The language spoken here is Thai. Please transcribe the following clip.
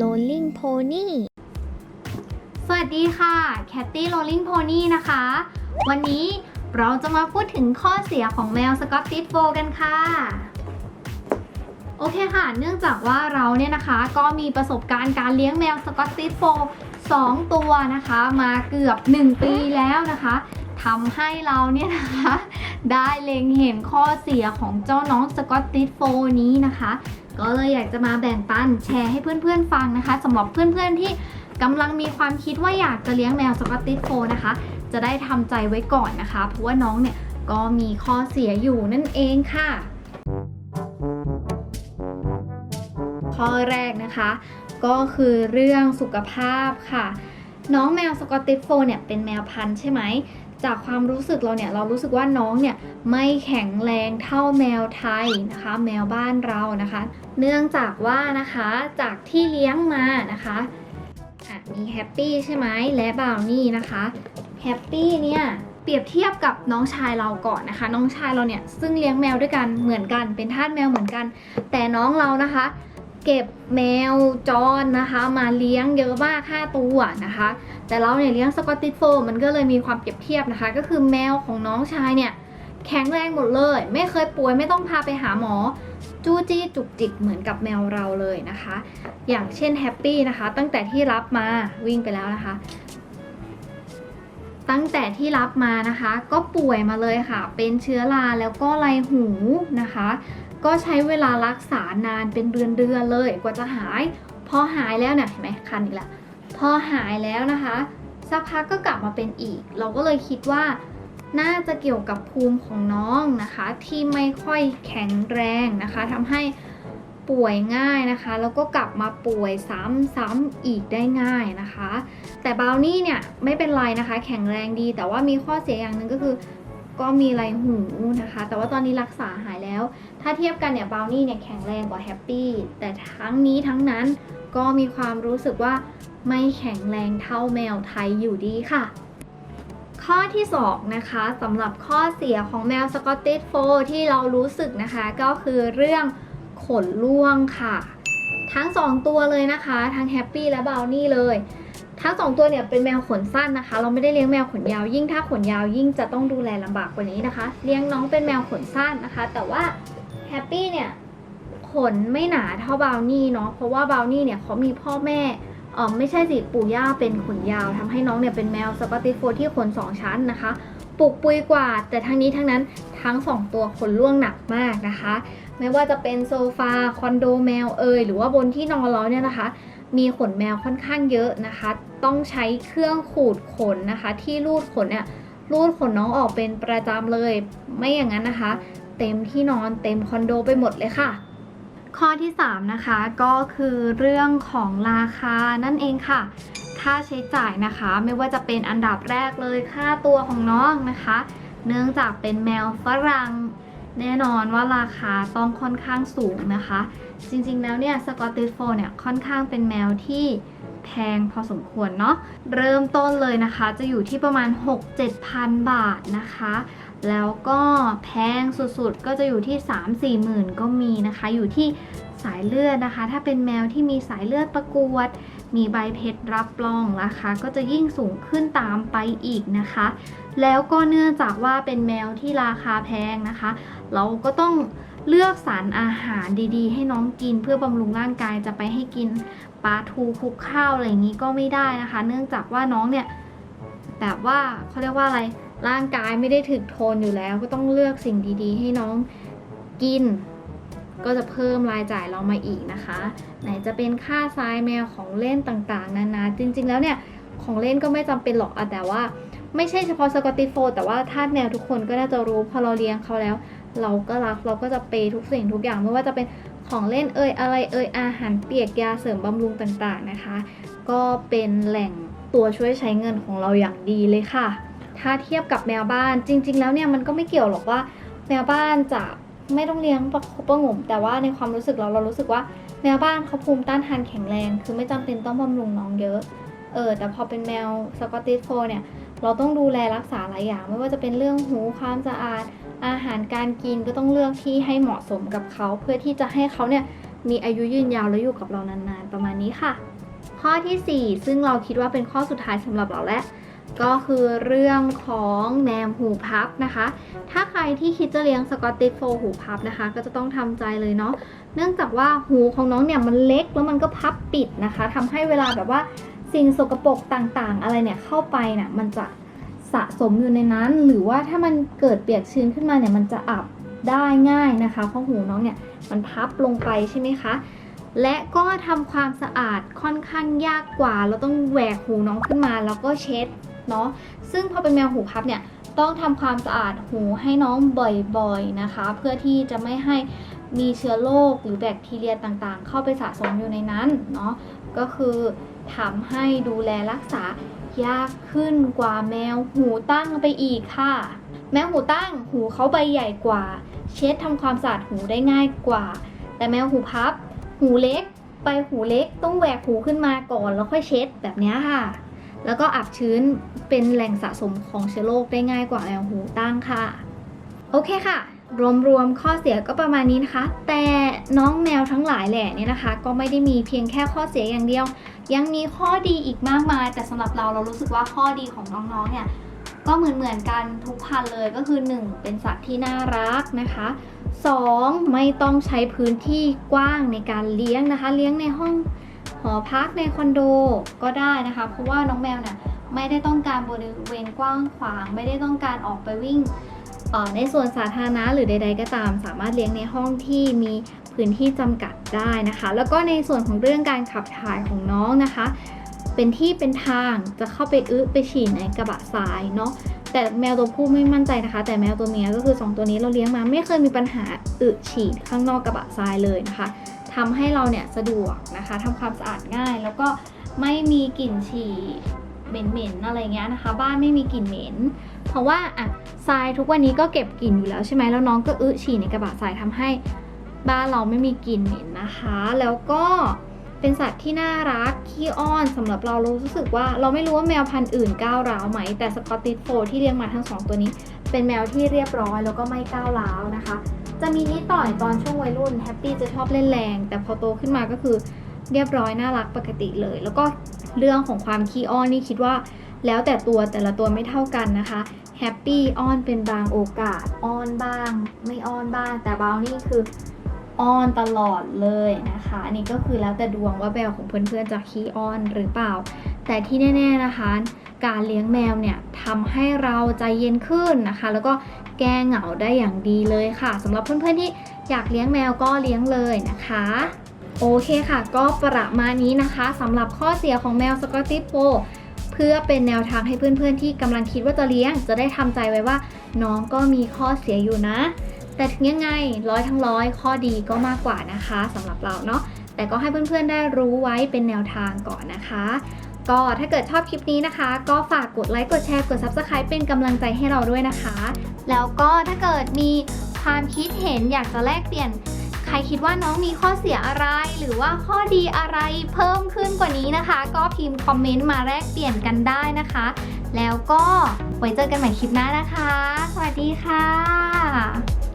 Rolling Pony สวัสดีค่ะ แคตตี้โรลลิงโพนี่นะคะ วันนี้เราจะมาพูดถึงข้อเสียของแมวสกอตติชโฟกันค่ะ โอเคค่ะ เนื่องจากว่าเราเนี่ยนะคะก็มีประสบการณ์การเลี้ยงแมวสกอตติชโฟลด์สองตัวนะคะ มาเกือบ 1 ปีแล้วนะคะทำให้เราเนี่ยนะคะ ได้เล็งเห็นข้อเสียของเจ้าน้องสกอตติชโฟนี้นะคะ ก็เลยอยากจะมาแบ่งปันแชร์ให้เพื่อนๆฟังนะคะสำหรับเพื่อนๆที่กำลังมีความคิดว่าอยากจะเลี้ยงแมวสกอตติชโฟนะคะ จะได้ทำใจไว้ก่อนนะคะ เพราะว่าน้องเนี่ยก็มีข้อเสียอยู่นั่นเองค่ะ ข้อแรกนะคะ ก็คือเรื่องสุขภาพค่ะ น้องแมวสกอตติชโฟเนี่ยเป็นแมวพันธุ์ใช่ไหม จากความรู้สึกเราเนี่ยเรารู้สึกว่าน้องเนี่ยไม่แข็งแรงเท่าแมวไทยนะคะ แมวบ้านเรานะคะ เนื่องจากว่านะคะจากที่เลี้ยงมานะคะอะมีแฮปปี้ใช่ไหมและบราวนี่นะคะแฮปปี้เนี่ยเปรียบเทียบกับน้องชายเราก่อนนะคะ น้องชายเราเนี่ยซึ่งเลี้ยงแมวด้วยกันเหมือนกันเป็นทาสแมวเหมือนกัน แต่น้องเรานะคะ เก็บแมวจอนนะคะ มาเลี้ยงเยอะมาก5ตัวนะคะ แต่เราเนี่ยเลี้ยงสกอตติชโฟมันก็เลยมีความเปรียบเทียบนะคะ ก็คือแมวของน้องชายเนี่ยแข็งแรงหมดเลย ไม่เคยป่วยไม่ต้องพาไปหาหมอ จู้จี้จุกจิกเหมือนกับแมวเราเลยนะคะ อย่างเช่นแฮปปี้นะคะ ตั้งแต่ที่รับมาวิ่งไปแล้วนะคะ ตั้งแต่ที่รับมานะคะ ก็ป่วยมาเลยค่ะ เป็นเชื้อราแล้วก็ไรหูนะคะ ก็ใช้เวลารักษานานเป็นเดือนเดือนๆเลยกว่าจะหาย พอหายแล้วเนี่ยเห็นไหมคันอีกล้วพอหายแล้วนะคะ สักพักก็กลับมาเป็นอีก เราก็เลยคิดว่าน่าจะเกี่ยวกับภูมิของน้องนะคะ ที่ไม่ค่อยแข็งแรงนะคะทำให้ ป่วยง่ายนะคะ แล้วก็กลับมาป่วยซ้ำๆอีกได้ง่ายนะคะ แต่บราวนี่เนี่ยไม่เป็นไรนะคะ แข็งแรงดี แต่ว่ามีข้อเสียอย่างหนึ่งก็คือ ก็มีไรหูนะคะ แต่ว่าตอนนี้รักษาหายแล้ว ถ้าเทียบกันเนี่ยบราวนี่เนี่ยแข็งแรงกว่าแฮปปี้แต่ทั้งนี้ทั้งนั้นก็มีความรู้สึกว่าไม่แข็งแรงเท่าแมวไทยอยู่ดีค่ะข้อที่2นะคะสำหรับข้อเสียของแมวสกอตติชโฟลที่เรารู้สึกนะคะ ก็คือเรื่อง ขนร่วงค่ะ ทั้ง 2 ตัวเลยนะคะ ทั้งแฮปปี้และบาวนี่เลย ทั้ง 2 ตัวเนี่ยเป็นแมวขนสั้นนะคะ เราไม่ได้เลี้ยงแมวขนยาวยิ่งถ้าขนยาวยิ่งจะต้องดูแลลำบากกว่านี้นะคะ เลี้ยงน้องเป็นแมวขนสั้นนะคะ แต่ว่าแฮปปี้เนี่ยขนไม่หนาเท่าบาวนี่เนาะเพราะว่าบาวนี่เนี่ยเขามีพ่อแม่เออไม่ใช่สิปู่ย่าเป็นขนยาวทำให้น้องเนี่ยเป็นแมวสกอตติโฟที่ขนสองชั้นนะคะปลูกปุยกว่า แต่ทั้งนี้ทั้งนั้นทั้งสองตัวขนร่วงหนักมากนะคะ ไม่ว่าจะเป็นโซฟาคอนโดแมวเอยหรือว่าบนที่นอนเราเนี่ยนะคะ มีขนแมวค่อนข้างเยอะนะคะ ต้องใช้เครื่องขูดขนนะคะ ที่รูดขนเนี่ยรูดขนน้องออกเป็นประจำเลย ไม่อย่างนั้นนะคะ เต็มที่นอนเต็มคอนโดไปหมดเลยค่ะ ข้อที่ 3 นะคะก็คือเรื่องของราคานั่นเองค่ะ ค่าใช้จ่ายนะคะ ไม่ว่าจะเป็นอันดับแรกเลยค่าตัวของน้องนะคะ เนื่องจากเป็นแมวฝรั่ง แน่นอนว่าราคาต้องค่อนข้างสูงนะคะ จริงๆแล้วเนี่ยสกอตติชโฟล์เนี่ยค่อนข้างเป็นแมวที่แพงพอสมควรเนาะเริ่มต้นเลยนะคะ จะอยู่ที่ประมาณ 6-7พันบาทนะคะ แล้วก็แพงสุดๆ ก็จะอยู่ที่ 3-4หมื่นก็มีนะคะ อยู่ที่สายเลือดนะคะ ถ้าเป็นแมวที่มีสายเลือดประกวด มีใบเพชรรับรองราคาก็จะยิ่งสูงขึ้นตามไปอีกนะคะ แล้วก็เนื่องจากว่าเป็นแมวที่ราคาแพงนะคะ เราก็ต้องเลือกสารอาหารดีๆ ให้น้องกินเพื่อบำรุงร่างกายจะไปให้กินปลาทูคลุกข้าวอะไรอย่างนี้ก็ไม่ได้นะคะ เนื่องจากว่าน้องเนี่ยแบบว่าเขาเรียกว่าอะไรร่างกายไม่ได้ถึกโทนอยู่แล้ว ก็ต้องเลือกสิ่งดีๆ ให้น้องกิน ก็จะเพิ่มรายจ่ายเรามาอีกนะคะ ไหนจะเป็นค่าทรายแมวของเล่นต่างๆนานาจริง ๆ แล้วเนี่ยของเล่นก็ไม่จำเป็นหรอกอะแต่ว่าไม่ใช่เฉพาะสกอตติโฟด์แต่ว่าทาสแมวทุกคนก็น่าจะรู้พอเราเลี้ยงเขาแล้ว เราก็รักเราก็จะเปย์ทุกสิ่งทุกอย่างไม่ว่าจะเป็นของเล่นเอ่ยอะไรเอ่ยอาหารเปียกยาเสริมบำรุงต่างๆนะคะ ก็เป็นแหล่งตัวช่วยใช้เงินของเราอย่างดีเลยค่ะ ถ้าเทียบกับแมวบ้านจริง ๆ แล้วเนี่ยมันก็ไม่เกี่ยวหรอกว่าแมวบ้านจะ ไม่ต้องเลี้ยงประคบประหงม แต่ว่าในความรู้สึกเราเรารู้สึกว่าแมวบ้านเขาภูมิต้านทานแข็งแรง คือไม่จำเป็นต้องบำรุงน้องเยอะ เออ แต่พอเป็นแมวสกอตติชโฟล์เนี่ย เราต้องดูแลรักษาหลายอย่าง ไม่ว่าจะเป็นเรื่องหูความสะอาด อาหารการกินก็ต้องเลือกที่ให้เหมาะสมกับเขา เพื่อที่จะให้เขาเนี่ยมีอายุยืนยาวแล้วอยู่กับเรานานๆ ประมาณนี้ค่ะ ข้อทีสี่4 ซึ่งเราคิดว่าเป็นข้อสุดท้ายสำหรับเราและก็คือเรื่องของแมวหูพับนะคะ ถ้า รที่คิดจะเลี้ยงสกอตติชโฟหูพับนะคะ ก็จะต้องทำใจเลยเนาะเนื่องจากว่าหูของน้องเนี่ยมันเล็กแล้วมันก็พับปิดนะคะทำให้เวลาแบบว่าสิ่งสกปรกต่างๆ อะไรเนี่ยเข้าไปน่ะมันจะสะสมอยู่ในนั้น หรือว่าถ้ามันเกิดเปียกชื้นขึ้นมาเนี่ยมันจะอับได้ง่ายนะคะ เพราะหูน้องเนี่ยมันพับลงไปใช่ไหมคะและก็ทำความสะอาดค่อนข้างยากกว่า เราต้องแหวกหูน้องขึ้นมา แล้วก็เช็ด เนาะซึ่งพอเป็นแมวหูพับเนี่ยต้องทำความสะอาดหูให้น้องบ่อยๆนะคะ เพื่อที่จะไม่ให้มีเชื้อโรคหรือแบคทีเรียต่างๆ เข้าไปสะสมอยู่ในนั้นเนาะก็คือทำให้ดูแลรักษายากขึ้นกว่าแมวหูตั้งไปอีกค่ะ แมวหูตั้งหูเขาใบใหญ่กว่า เช็ดทำความสะอาดหูได้ง่ายกว่า แต่แมวหูพับ หูเล็ก ไปหูเล็กต้องแหวกหูขึ้นมาก่อนแล้วค่อยเช็ดแบบนี้ค่ะ แล้วก็อับชื้นเป็นแหล่งสะสมของเชื้อโรคได้ง่ายกว่าแมวหูตั้งค่ะ โอเคค่ะรวมๆข้อเสียก็ประมาณนี้นะคะ แต่น้องแมวทั้งหลายแหละเนี่ยนะคะ ก็ไม่ได้มีเพียงแค่ข้อเสียอย่างเดียว ยังมีข้อดีอีกมากมาย แต่สำหรับเราเรารู้สึกว่าข้อดีของน้องๆเนี่ยก็เหมือนเหมือนๆกันทุกพันเลยก็คือ 1 เป็นสัตว์ที่น่ารักนะคะ 2. ไม่ต้องใช้พื้นที่กว้างในการเลี้ยงนะคะ เลี้ยงในห้อง หอพักในคอนโดก็ได้นะคะ เพราะว่าน้องแมวเนี่ยไม่ได้ต้องการบริเวณกว้างขวาง ไม่ได้ต้องการออกไปวิ่งในส่วนสาธารณะหรือใด ๆ ก็ตาม สามารถเลี้ยงในห้องที่มีพื้นที่จำกัดได้นะคะ แล้วก็ในส่วนของเรื่องการขับถ่ายของน้องนะคะ เป็นที่เป็นทางจะเข้าไปอึไปฉี่ในกระบะทรายเนาะแต่แมวตัวผู้ไม่มั่นใจนะคะ แต่แมวตัวเมียก็คือ 2 ตัวนี้เราเลี้ยงมาไม่เคยมีปัญหาอึฉี่ข้างนอกกระบะทรายเลยนะคะ ทำให้เราเนี่ยสะดวกนะคะทำความสะอาดง่าย แล้วก็ไม่มีกลิ่นฉี่เหม็นๆอะไรเงี้ยนะคะ บ้านไม่มีกลิ่นเหม็น เพราะว่าอะทรายทุกวันนี้ก็เก็บกลิ่นอยู่แล้วใช่ไหมแล้วน้องก็อึฉี่ในกระบะทรายทำให้บ้านเราไม่มีกลิ่นเหม็นนะคะ แล้วก็เป็นสัตว์ที่น่ารักขี้อ้อนสำหรับเราเรารู้สึกว่าเราไม่รู้ว่าแมวพันธุ์อื่นก้าวร้าวไหมแต่สกอตติชโฟที่เลี้ยงมาทั้งสองตัวนี้ เป็นแมวที่เรียบร้อยแล้วก็ไม่ก้าวร้าวนะคะ จะมีนิดหน่อยตอนช่วงวัยรุ่นแฮปปี้จะชอบเล่นแรง แต่พอโตขึ้นมาก็คือเรียบร้อยน่ารักปกติเลย แล้วก็เรื่องของความขี้อ้อนนี่คิดว่า แล้วแต่ตัวแต่ละตัวไม่เท่ากันนะคะแฮปปี้อ้อนเป็นบางโอกาสอ้อนบ้าง ไม่อ้อนบ้าง แต่บาวนี่คืออ้อนตลอดเลยนะคะ อันนี้ก็คือแล้วแต่ดวงว่าแมวของเพื่อนๆจะขี้อ้อนหรือเปล่า แต่ที่แน่ ๆนะคะ การเลี้ยงแมวเนี่ยทำให้เราใจเย็นขึ้นนะคะ แล้วก็แก้เหงาได้อย่างดีเลยค่ะสำหรับเพื่อนๆที่อยากเลี้ยงแมวก็เลี้ยงเลยนะคะโอเคค่ะก็ประมาณนี้นะคะสำหรับข้อเสียของแมวสกอตติชโฟเพื่อเป็นแนวทางให้เพื่อนๆที่กำลังคิดว่าจะเลี้ยง จะได้ทำใจไว้ว่า น้องก็มีข้อเสียอยู่นะ แต่ถึงยังไงร้อยทั้งร้อยข้อดีก็มากกว่านะคะสำหรับเราเนาะแต่ก็ให้เพื่อนๆได้รู้ไว้เป็นแนวทางก่อนนะคะ ก็ถ้าเกิดชอบคลิปนี้นะคะ ก็ฝากกดไลค์กดแชร์กด Subscribe เป็นกำลังใจให้เราด้วยนะคะ แล้วก็ถ้าเกิดมีความคิดเห็นอยากจะแลกเปลี่ยน ใครคิดว่าน้องมีข้อเสียอะไร หรือว่าข้อดีอะไรเพิ่มขึ้นกว่านี้นะคะ ก็พิมพ์คอมเมนต์มาแลกเปลี่ยนกันได้นะคะ แล้วก็ไว้เจอกันใหม่คลิปหน้านะคะ สวัสดีค่ะ